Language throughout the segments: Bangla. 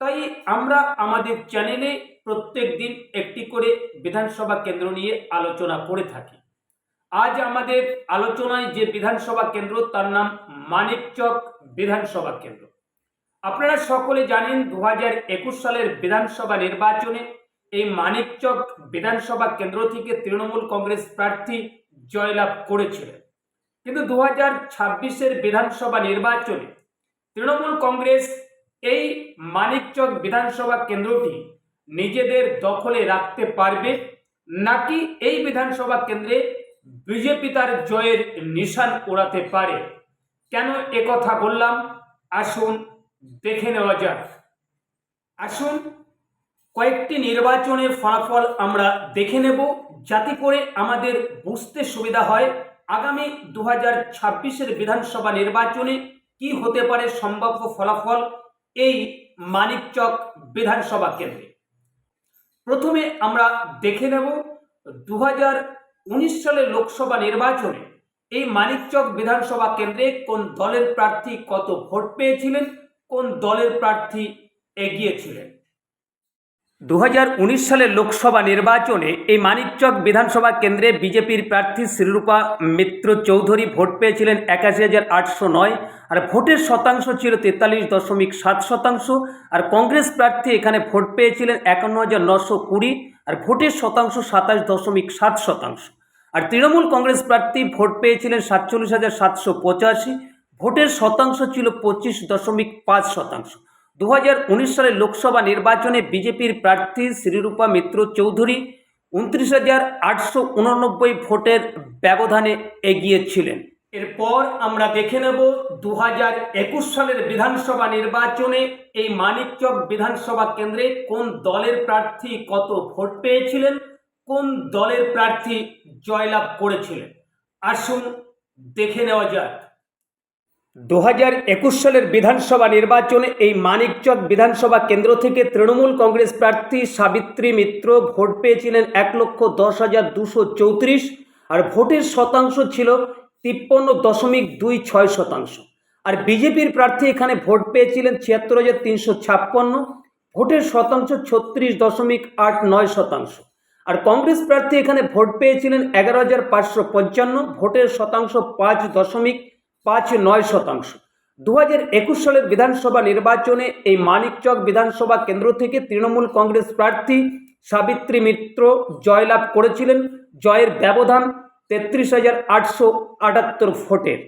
তাই আমরা আমাদের চ্যানেলে প্রত্যেক দিন একটি করে বিধানসভা কেন্দ্র নিয়ে আলোচনা করে থাকি। আজ আমাদের আলোচনায় যে বিধানসভা কেন্দ্র, তার নাম মানিকচক বিধানসভা কেন্দ্র। আপনারা সকলে জানেন দু হাজার একুশ সালের বিধানসভা নির্বাচনে এই মানিকচক বিধানসভা কেন্দ্র থেকে তৃণমূল কংগ্রেস প্রার্থী জয়লাভ করেছিলেন। কিন্তু দু হাজার বিধানসভা নির্বাচনে তৃণমূল কংগ্রেস এই মানিকচক বিধানসভা কেন্দ্রটি নিজেদের দখলে রাখতে পারবে নাকি এই বিধানসভা কেন্দ্রে বিজেপি তার জয়ের নিশান ওড়াতে পারে? কেন কথা বললাম? আসুন দেখে নেওয়া যাক। আসুন, কয়েকটি নির্বাচনের ফলাফল আমরা দেখে নেব যাতে করে আমাদের বুঝতে সুবিধা হয় আগামী দু হাজার বিধানসভা নির্বাচনে কি হতে পারে সম্ভাব্য ফলাফল এই মানিকচক বিধানসভা কেন্দ্রে। প্রথমে আমরা দেখে নেব দু হাজার উনিশ সালের লোকসভা নির্বাচনে এই মানিকচক বিধানসভা কেন্দ্রে কোন দলের প্রার্থী কত ভোট পেয়েছিলেন, কোন দলের প্রার্থী এগিয়েছিলেন। দু হাজার উনিশ সালের লোকসভা নির্বাচনে এই মানিকচক বিধানসভা কেন্দ্রে বিজেপির প্রার্থী শ্রীরূপা মিত্র চৌধুরী ভোট পেয়েছিলেন একাশি হাজার আটশো নয়, আর ভোটের শতাংশ ছিল তেতাল্লিশ দশমিক সাত শতাংশ, আর কংগ্রেস প্রার্থী এখানে ভোট পেয়েছিলেন একান্ন হাজার নশো কুড়ি, আর ভোটের শতাংশ সাতাশ দশমিক সাত শতাংশ। আর তৃণমূল কংগ্রেস প্রার্থী ভোট পেয়েছিলেন সাতচল্লিশ হাজার সাতশো পঁচাশি, ভোটের শতাংশ ছিল পঁচিশ দশমিক পাঁচ শতাংশ। দু হাজার উনিশ সালের লোকসভা নির্বাচনে বিজেপির প্রার্থী শ্রীরূপা মিত্র চৌধুরী উনত্রিশ হাজার আটশো উননব্বই ভোটের ব্যবধানে এগিয়েছিলেন। এরপর আমরা দেখে নেব দু একুশ সালের বিধানসভা নির্বাচনে এই মানিকচক বিধানসভা কেন্দ্রে কোন দলের প্রার্থী কত ভোট পেয়েছিলেন, কোন দলের প্রার্থী জয়লাভ করেছিলেন। আসুন দেখে নেওয়া যাক। দু হাজার একুশ সালের বিধানসভা নির্বাচনে এই মানিকচক বিধানসভা কেন্দ্র থেকে তৃণমূল কংগ্রেস প্রার্থী সাবিত্রী মিত্র ভোট পেয়েছিলেন এক লক্ষ দশ হাজার দুশো চৌত্রিশ আর ভোটের শতাংশ ছিল তিপ্পান্ন দশমিক দুই ছয় শতাংশ। আর বিজেপির প্রার্থী এখানে ভোট পেয়েছিলেন ছিয়াত্তর হাজার তিনশো ছাপ্পান্ন, ভোটের শতাংশ ছত্রিশ দশমিক আট নয় শতাংশ। আর কংগ্রেস প্রার্থী এখানে ভোট পেয়েছিলেন এগারো হাজার পাঁচশো পঞ্চান্ন, ভোটের শতাংশ পাঁচ দশমিক পাঁচ নয় শতাংশ। দু হাজার একুশ সালের বিধানসভা নির্বাচনে এই মানিকচক বিধানসভা কেন্দ্র থেকে তৃণমূল কংগ্রেস প্রার্থী সাবিত্রী মিত্র জয়লাভ করেছিলেন। জয়ের ব্যবধান তেত্রিশ হাজার আটশো আটাত্তর ভোটের।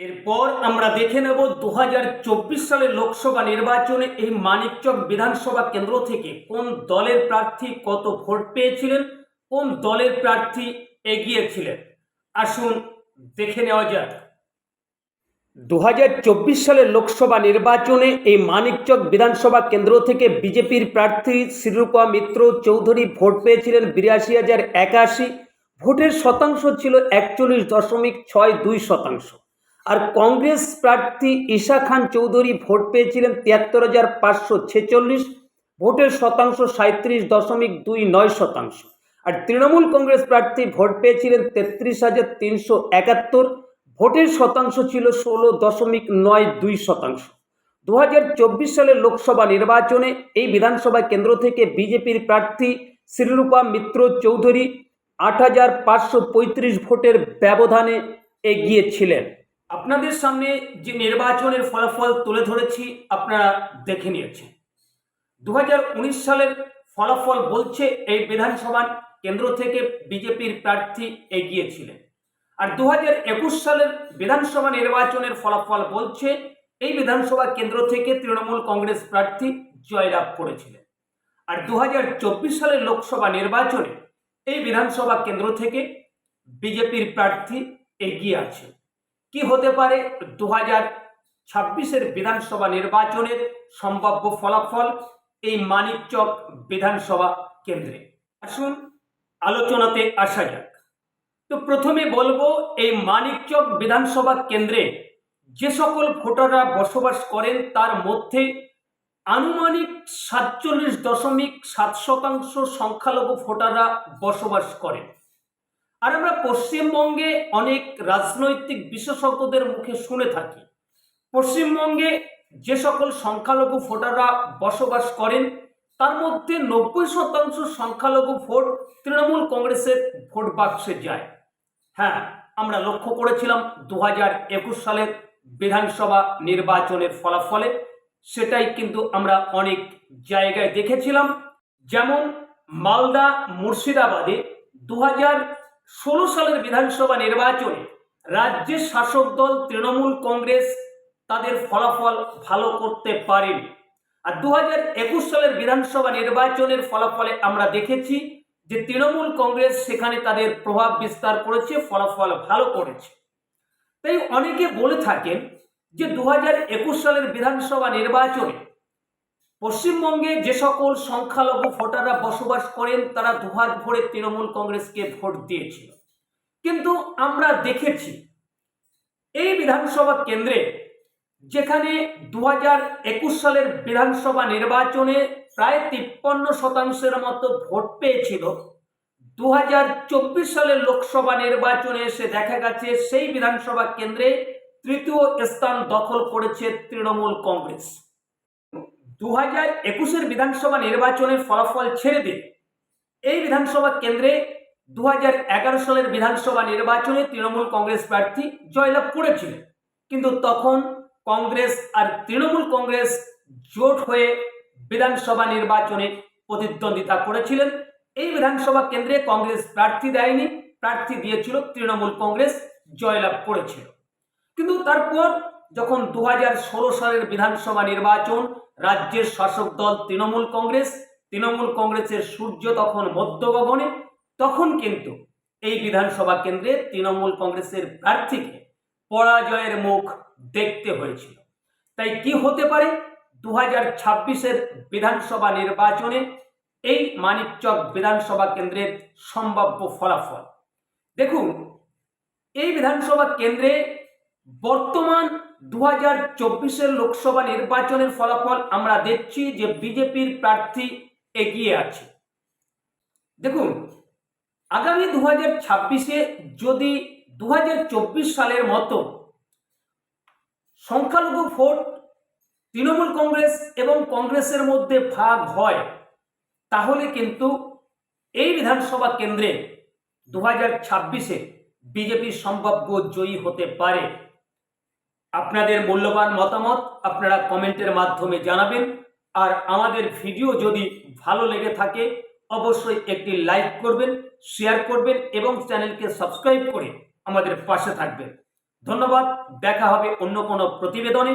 এরপর আমরা দেখে নেব দু হাজার চব্বিশ সালের লোকসভা নির্বাচনে এই মানিকচক বিধানসভা কেন্দ্র থেকে কোন দলের প্রার্থী কত ভোট পেয়েছিলেন, কোন দলের প্রার্থী এগিয়েছিলেন। আসুন দেখে নেওয়া যাক। দু হাজার চব্বিশ সালের লোকসভা নির্বাচনে এই মানিকচক বিধানসভা কেন্দ্র থেকে বিজেপির প্রার্থী শ্রীরূপা মিত্র চৌধুরী ভোট পেয়েছিলেন বিরাশি হাজার একাশি। ভোটের শতাংশ ছিল একচল্লিশ দশমিক ছয় দুই শতাংশ। আর কংগ্রেস প্রার্থী ঈশা খান চৌধুরী ভোট পেয়েছিলেন তিয়াত্তর হাজার পাঁচশো ছেচল্লিশ। ভোটের শতাংশ সাঁত্রিশ দশমিক দুই নয় শতাংশ। আর তৃণমূল কংগ্রেস প্রার্থী ভোট পেয়েছিলেন তেত্রিশ হাজার তিনশো একাত্তর। ভোটের শতাংশ ছিল ষোলো দশমিক নয় দুই শতাংশ। দু হাজার চব্বিশ সালের লোকসভা নির্বাচনে এই বিধানসভা কেন্দ্র থেকে বিজেপির প্রার্থী শ্রীরূপা মিত্র চৌধুরী আট হাজার পাঁচশো পঁয়ত্রিশ ভোটের ব্যবধানে এগিয়েছিলেন। আপনাদের সামনে যে নির্বাচনের ফলাফল তুলে ধরেছি, আপনারা দেখে নিয়েছেন। দু হাজার উনিশ সালের ফলাফল বলছে এই বিধানসভা কেন্দ্র থেকে বিজেপির প্রার্থী এগিয়েছিলেন। আর দু হাজার একুশ সালের বিধানসভা নির্বাচনের ফলাফল বলছে, এই বিধানসভা কেন্দ্র থেকে তৃণমূল কংগ্রেস প্রার্থী জয়লাভ করেছিলেন। আর দু হাজার চব্বিশ সালের লোকসভা নির্বাচনে এই বিধানসভা কেন্দ্র থেকে বিজেপির প্রার্থী এগিয়ে আছে কি হতে পারে দু হাজার ছাব্বিশের বিধানসভা নির্বাচনের সম্ভাব্য ফলাফল এই মানিকচক বিধানসভা কেন্দ্রে? আসুন, আলোচনাতে আসা যাক। তো প্রথমে বলব, এই মানিকচক বিধানসভা কেন্দ্রে যে সকল ভোটাররা বসবাস করেন, তার মধ্যে আনুমানিক সাতচল্লিশ দশমিক সাত শতাংশ সংখ্যালঘু ভোটাররা বসবাস করেন। আর আমরা পশ্চিমবঙ্গে অনেক রাজনৈতিক বিশেষজ্ঞদের মুখে শুনে থাকি। পশ্চিমবঙ্গে যে সকল সংখ্যালঘু ভোটাররা বসবাস করেন, তার মধ্যে নব্বই শতাংশ সংখ্যালঘু ভোট তৃণমূল কংগ্রেসের ভোট বাক্সে যায়। হ্যাঁ আমরা লক্ষ্য করেছিলাম দু হাজার একুশ সালের বিধানসভা নির্বাচনের ফলাফলে। সেটাই কিন্তু আমরা অনেক জায়গায় দেখেছিলাম। যেমন মালদা মুর্শিদাবাদে দু হাজার ষোলো সালের বিধানসভা নির্বাচনে রাজ্যের শাসক দল তৃণমূল কংগ্রেস তাদের ফলাফল ভালো করতে পারেনি। আর দু হাজার একুশ সালের বিধানসভা নির্বাচনের ফলাফলে আমরা দেখেছি যে তৃণমূল কংগ্রেস সেখানে তাদের প্রভাব বিস্তার করেছে, ফলাফল ভালো করেছে। তাই অনেকে বলে থাকেন যে দু হাজার একুশ সালের বিধানসভা নির্বাচনে পশ্চিমবঙ্গে যে সকল সংখ্যালঘু ভোটাররা বসবাস করেন, তারা দুহাত ভরে তৃণমূল কংগ্রেসকে ভোট দিয়েছিল। কিন্তু আমরা দেখেছি, এই বিধানসভা কেন্দ্রে যেখানে দু হাজার একুশ সালের বিধানসভা নির্বাচনে প্রায় তিপ্পান্ন শতাংশের মতো ভোট পেয়েছিল। দু হাজার চব্বিশ সালের লোকসভা নির্বাচনে এসে দেখা গেছে, সেই বিধানসভা কেন্দ্রে তৃতীয় স্থান দখল করেছে তৃণমূল কংগ্রেস। দু হাজার একুশের বিধানসভা নির্বাচনের ফলাফল ছেড়ে দিন এই বিধানসভা কেন্দ্রে দু এগারো সালের বিধানসভা নির্বাচনে তৃণমূল কংগ্রেস প্রার্থী জয়লাভ করেছিল। কিন্তু তখন কংগ্রেস আর তৃণমূল কংগ্রেস জোট হয়ে বিধানসভা নির্বাচনে প্রতিদ্বন্দ্বিতা করেছিলেন। এই বিধানসভা কেন্দ্রে কংগ্রেস প্রার্থী দেয়নি, প্রার্থী দিয়েছিল তৃণমূল কংগ্রেস, জয়লাভ করেছিল। কিন্তু তারপর যখন দু সালের বিধানসভা নির্বাচন, রাজ্যের শাসক দল তৃণমূল কংগ্রেস, তৃণমূল কংগ্রেসের সূর্য তখন মধ্য গগনে তখন কিন্তু এই বিধানসভা কেন্দ্রে তৃণমূল কংগ্রেসের প্রার্থীকে পরাজয়ের মুখ দেখতে হয়েছিল। তাই কি হতে পারে? দু হাজার ছাব্বিশের বিধানসভা নির্বাচনে এই মানিকচক বিধানসভা কেন্দ্রের সম্ভাব্য ফলাফল। দেখুন, এই বিধানসভা কেন্দ্রে বর্তমান দু হাজার চব্বিশের লোকসভা নির্বাচনের ফলাফল আমরা দেখছি যে বিজেপির প্রার্থী এগিয়ে আছে। দেখুন, আগামী দু হাজার ছাব্বিশে যদি দু হাজার চব্বিশ সালের মতো সংখ্যালঘু ভোট তৃণমূল কংগ্রেস এবং কংগ্রেসের মধ্যে ভাগ হয়, তাহলে কিন্তু এই বিধানসভা কেন্দ্রে দু হাজার ছাব্বিশে বিজেপি সম্ভাব্য জয়ী হতে পারে। আপনাদের মূল্যবান মতামত আপনারা কমেন্টের মাধ্যমে জানাবেন, আর আমাদের ভিডিও যদি ভালো লেগে থাকে, অবশ্যই একটি লাইক করবেন, শেয়ার করবেন এবং চ্যানেলকে সাবস্ক্রাইব করে আমাদের পাশে থাকবেন। ধন্যবাদ, দেখা হবে অন্য কোনো প্রতিবেদনে।